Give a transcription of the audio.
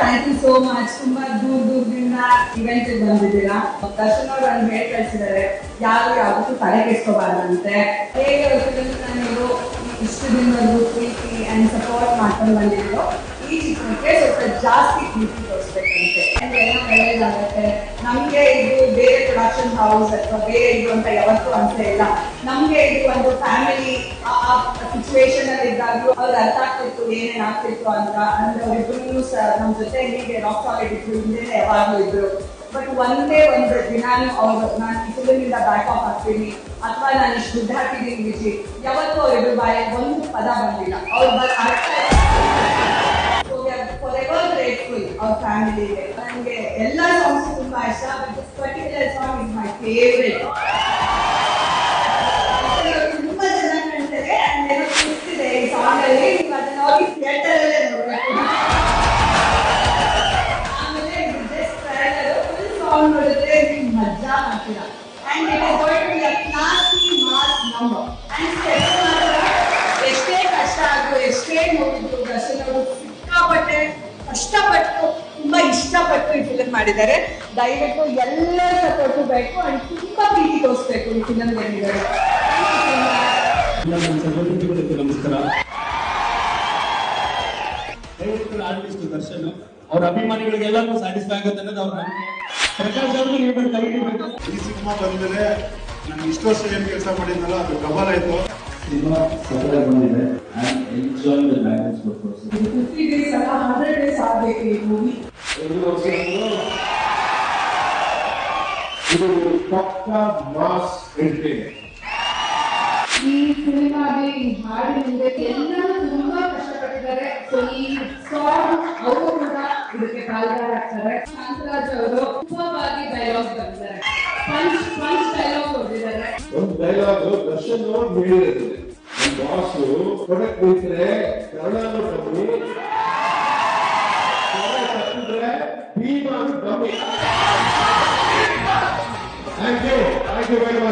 Thank you so much ತುಂಬಾ ದೂರ ದೂರದಿಂದ ಇವೆಂಟ್ ಬಂದಿದ್ದೀರಾ? ದರ್ಶನ್ ಅವರು ನನ್ಗೆ ಹೇಳಿ ಕಳಿಸಿದ್ದಾರೆ. ಯಾರು ಯಾವತ್ತೂ ತಲೆ ಕೆಡ್ಸ್ಕೋಬಾರ್ದಂತೆ. ಹೇಗೆ ನಾನು ಇಷ್ಟು ದಿನವರೆಗೂ ಪ್ರೀತಿ ಅಂಡ್ ಸಪೋರ್ಟ್ ಮಾಡ್ಕೊಂಡು ಬಂದಿದ್ರು. ಈ ಚಿತ್ರಕ್ಕೆ ಸ್ವಲ್ಪ ಜಾಸ್ತಿ ಪ್ರೀತಿ ತೋರಿಸ್ಬೇಕಂತೆ. ಅಂದ್ರೆ ಎಲ್ಲ ಒಳ್ಳೇದಾಗತ್ತೆ ನಮ್ಗೆ ಇದು ಬೇರೆ ಪ್ರೊಡಕ್ಷನ್ ಹೌಸ್ ಅಥವಾ ಬೇರೆ ಇದು ಅಂತ ಯಾವತ್ತೂ ಅಂತ ಇಲ್ಲ. ನಮ್ಗೆ ಇದು ಒಂದು ಫ್ಯಾಮಿಲಿ ಆ ಸಿಚುವೇಶನ್ ಅಲ್ಲಿ ಇದ್ದಾಗ್ಲೂ ಅವ್ರಿಗೆ ಅರ್ಥ ಆಗ್ತಿತ್ತು, ಏನೇನ್ ಆಗ್ತಿತ್ತು ಅಂತ. ಅಂದ್ರೆ ಅವ್ರಿಬ್ರು ನಮ್ ಜೊತೆ ಹೀಗೆ ರಾಕ್ ಸಾಲಿಡ್ ಇದ್ರು ಹಿಂದೆ ಯಾವಾಗ್ಲೂ ಇದ್ರು. ಬಟ್ ಒಂದೇ ಒಂದು ದಿನಾನು ಅವ್ರು ನಾನು ಫಿಲ್ಮಿಂದ ಬ್ಯಾಕ್ ಆಫ್ ಆಗ್ತೀನಿ ಅಥವಾ ನಾನು ಇಷ್ಟು ದುಡ್ಡು ಹಾಕಿದ್ದೀನಿ ವಿಜಿ ಯಾವತ್ತೂ ಅವ್ರ ಬಾಯ ಒಂದು ಪದ ಬಂದಿಲ್ಲ. ಅವ್ರು ಗ್ರೇಟ್ಫುಲ್ ಅವ್ರ ಫ್ಯಾಮಿಲಿಗೆ ನನಗೆ ಎಲ್ಲ ಸಾಂಗ್ಸ್ ತುಂಬಾ ಇಷ್ಟ but particular song is my favourite ತುಂಬಾ ಚೆನ್ನಾಗಿ ಕಾಣ್ತಾರೆ ಈ ಸಾಂಗ್ ಅಲ್ಲಿ. ನೀವು ಅದನ್ನ ಹೋಗಿ ಥಿಯೇಟರ್ ಸಾಂಗ್ ನೋಡಿದ್ರೆ ನೀವು ಮಜಾ ಮಾಡ್ತೀರಾ and it is going to be a classy mass number and step ಮಾತ್ರ ಎಷ್ಟೇ ಕಷ್ಟ ಆದ್ರು ಎಷ್ಟೇ ನೋಡಿದ್ರು ದರ್ಶನ್ ಅವರು ಸಿಕ್ಕಾಪಟ್ಟೆ ಕಷ್ಟಪಟ್ಟು ತುಂಬಾ ಇಷ್ಟಪಟ್ಟು ಈ ಫಿಲಮ್ ಮಾಡಿದ್ದಾರೆ ದಯವಿಟ್ಟು ಎಲ್ಲ ಸಪೋರ್ಟು ಬೇಕು ಅಂಡ್ ತುಂಬಾ ಪ್ರೀತಿ ತೋರಿಸ್ಬೇಕು ಈ ಫಿಲಮ್ ಸಹೋದರಿಗಳಿಗೆ ನಮಸ್ಕಾರ ಆರ್ಟಿಸ್ಟ್ ದರ್ಶನ್, ಅವ್ರ ಅಭಿಮಾನಿಗಳಿಗೆಲ್ಲರೂ ಸ್ಯಾಟಿಸ್ಫೈ ಆಗುತ್ತೆ ಅನ್ನೋದು ಅವ್ರ ಪ್ರಕಾಶ್ ಅವ್ರಿಗೆ ನೀವು ಕೈ ಹಿಡಿಬೇಕು ಈ ಸಿನಿಮಾ ಬಂದ್ಮೇಲೆ ನಾನು ಇಷ್ಟು ವರ್ಷ ಏನ್ ಕೆಲಸ ಮಾಡಿದ್ನಲ್ಲ ಅದು ಡಬಲ್ ಆಯ್ತು ಸಿನಿಮಾ ಸಫಲ ಬಂದಿದೆ and enjoy the balance purpose fifty days ಅಲ್ಲ ಹಂಡ್ರೆಡ್ ಡೇಸ್ ಆಗಬೇಕು ಈ ಮೂವಿ ಇದು ಪಕ್ಕ ಮಾಸ್ ಎಂಟರ್ಟೈನ್ಮೆಂಟ್ ಈ ಸಿನಿಮಾಗೆ ಈ ಹಾಡಿನಿಂದ ಎಲ್ಲರೂ ಇದಕ್ಕೆ ಪಾಲ್ಗಾರಾಗ್ತಾರೆ ಶಾಂತರಾಜ್ ಅವರು ಉಪವಾಗಿ ಡೈಲಾಗ್ ಬರ್ತಾರೆ ಪಂಚ್ ಪಂಚ್ ಡೈಲಾಗ್ ಹೊಡೆದಿದ್ದಾರೆ ಒಂದು ಡೈಲಾಗ್ ದರ್ಶನ್ ಅವ್ರು ಬಾಸ್ ಕೊಡಕ್ ನಿಂತ್ರೆ ಕನ್ನಡನೂ ಕಮ್ಮಿ ತಪ್ಪಿದ್ರೆ ಭೀಮಾನು ಕಮ್ಮಿ thank you thank you very much